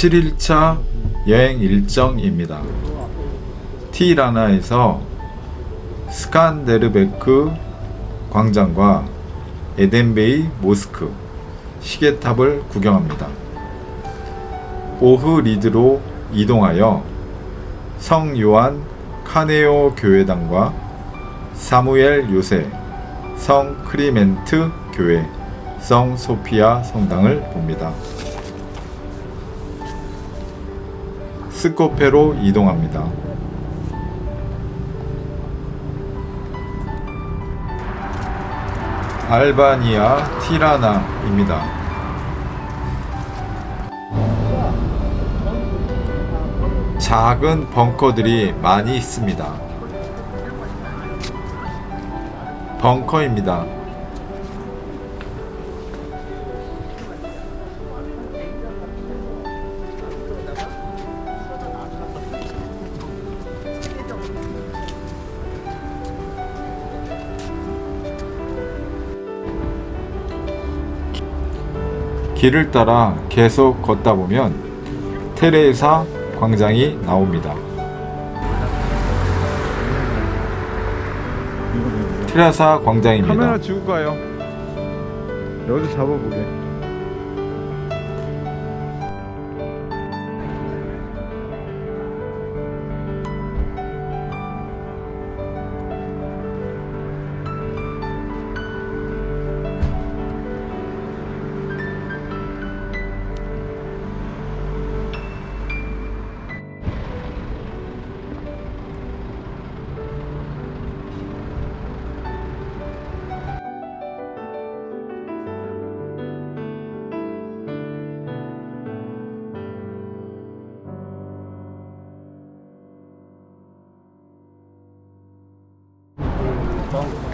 7일차 여행 일정입니다. 티라나에서 스칸데르베크 광장과 에덴베이 모스크 시계탑을 구경합니다. 오흐 리드로 이동하여 성 요한 카네오 교회당과 사무엘 요새 성 크리멘트 교회 성 소피아 성당을 봅니다. 스코페로 이동합니다. 알바니아 티라나입니다. 작은 벙커들이 많이 있습니다. 벙커입니다. 길을 따라 계속 걷다 보면 테레사 광장이 나옵니다. 테레사 광장입니다. 카메라 지고 가요. 여기서 잡아보게.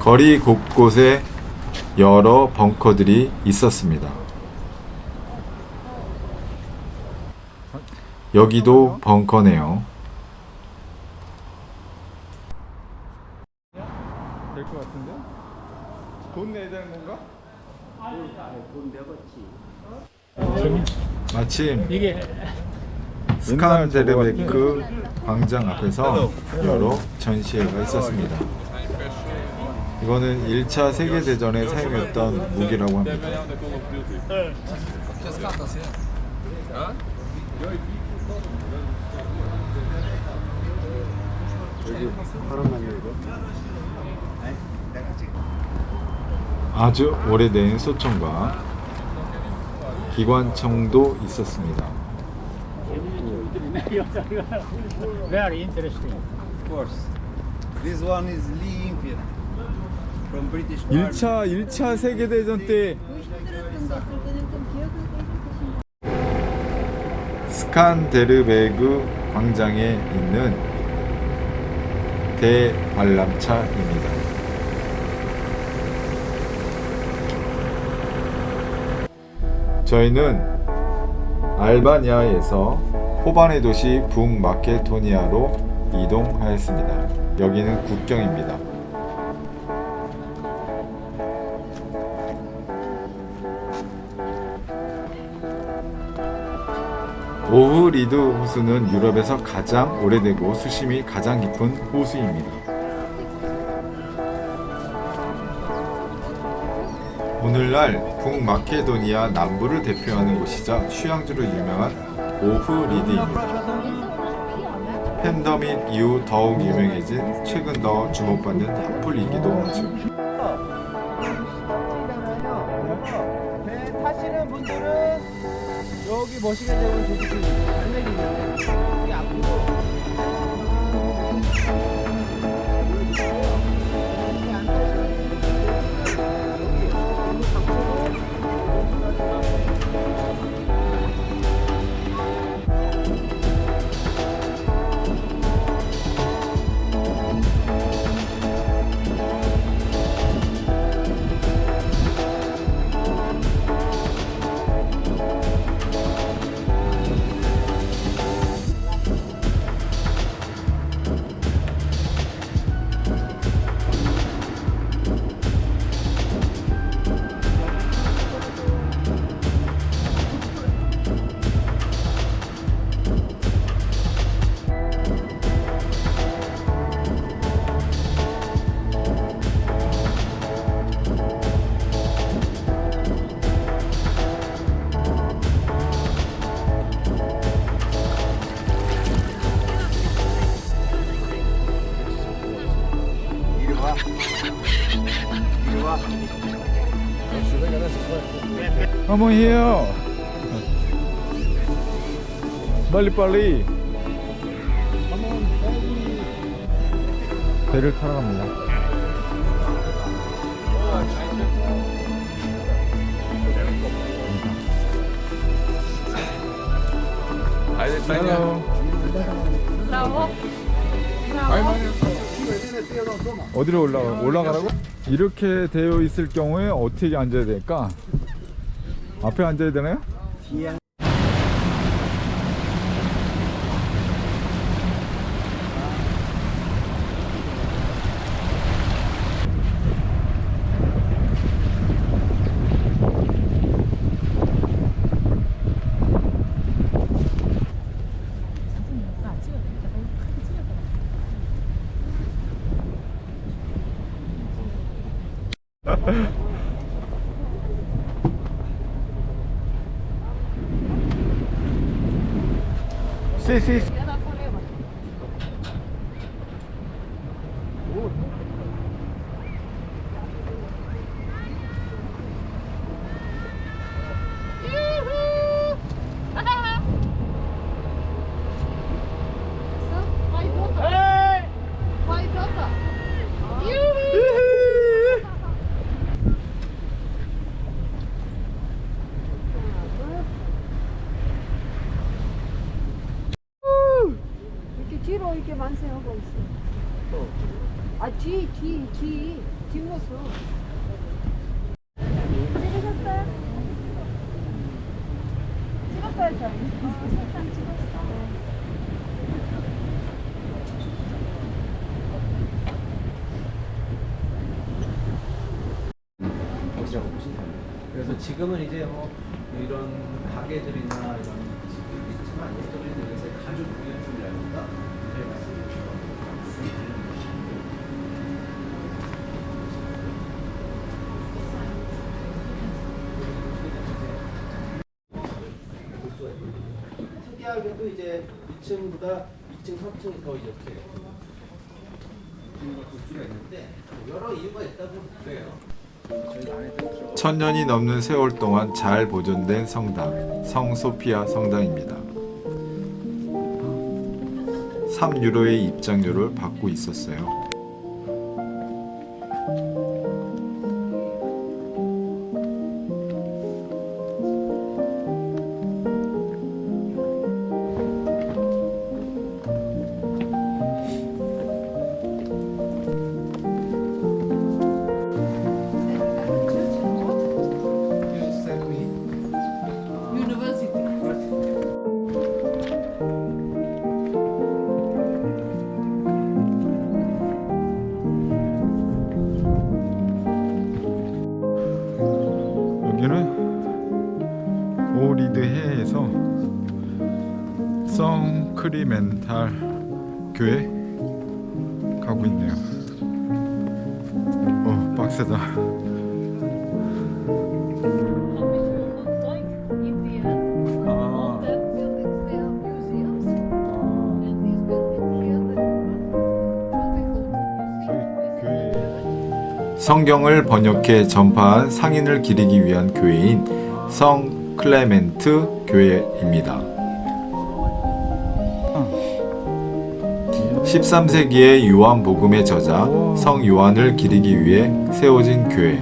거리 곳곳에 여러 벙커들이 있었습니다. 여기도 벙커네요. 될 것 같은데? 돈 내야 되는 건가? 마침 이게 스칸데르베크 광장 앞에서 여러 전시회가 있었습니다. 이거는 1차 세계대전에 사용했던 무기라고 합니다. 아주 오래된 소총과 기관총도 있었습니다. very interesting. Of course. This one is Lee Enfield from British Army. 1차 1차 세계 대전 때 스칸데르베그 광장에 있는 대관람차입니다. 저희는 알바니아에서 호반의 도시 북마케도니아로 이동하였습니다. 여기는 국경입니다. 오흐리드 호수는 유럽에서 가장 오래되고 수심이 가장 깊은 호수입니다. 오늘날 북마케도니아 남부를 대표하는 곳이자 휴양지로 유명한 오흐리드입니다. 팬더밋 이후 더욱 유명해진 최근 더 주목받는 핫플이기도 하죠. 멋있게 되면 여기 앞 Come on here. 빨리 빨리. 배를 타러 갑니다. Hello. Hello. Hello. 어디로 올라가 올라가라고? 이렇게 되어 있을 경우에 어떻게 앉아야 될까? 앞에 앉아야 되나요? Sí, sí. sí. 아, 뒤, 뒤, 뒤, 뒷모습. 찍으셨어요? 찍었어요, 저. 찍었어. 보시면 됩니다. 그래서 지금은 이제 뭐 이런 가게들이나 이런 집들이 있지만 예전에는 이제 가죽 구현품이라든가 특이하게도 이제 2층보다 2층, 3층이 더 이렇게. 천년이 넘는 세월 동안 잘 보존된 성당, 성소피아 성당입니다. 3유로의 입장료를 받고 있었어요. 성크리멘탈 교회 가고 있네요. 어 빡세다. 아, 성경을 번역해 전파한 상인을 기리기 위한 교회인 성 클레멘트 교회입니다. 13세기의 요한복음의 저자 성 요한을 기리기 위해 세워진 교회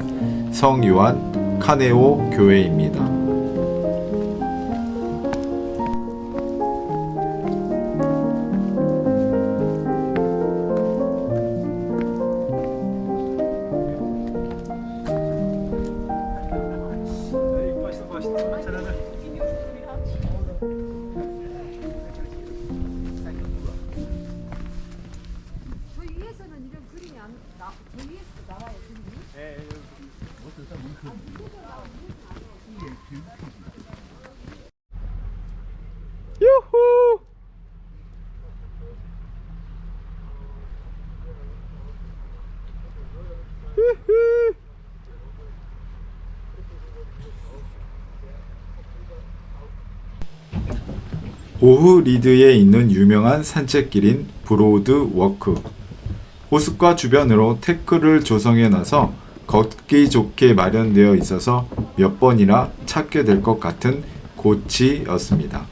성 요한 카네오 교회입니다. 유후! 유후! 오후 리드에 있는 유명한 산책길인 브로드 워크. 호숫가 주변으로 테크를 조성해 놔서 걷기 좋게 마련되어 있어서 몇 번이나 찾게 될 것 같은 고치였습니다.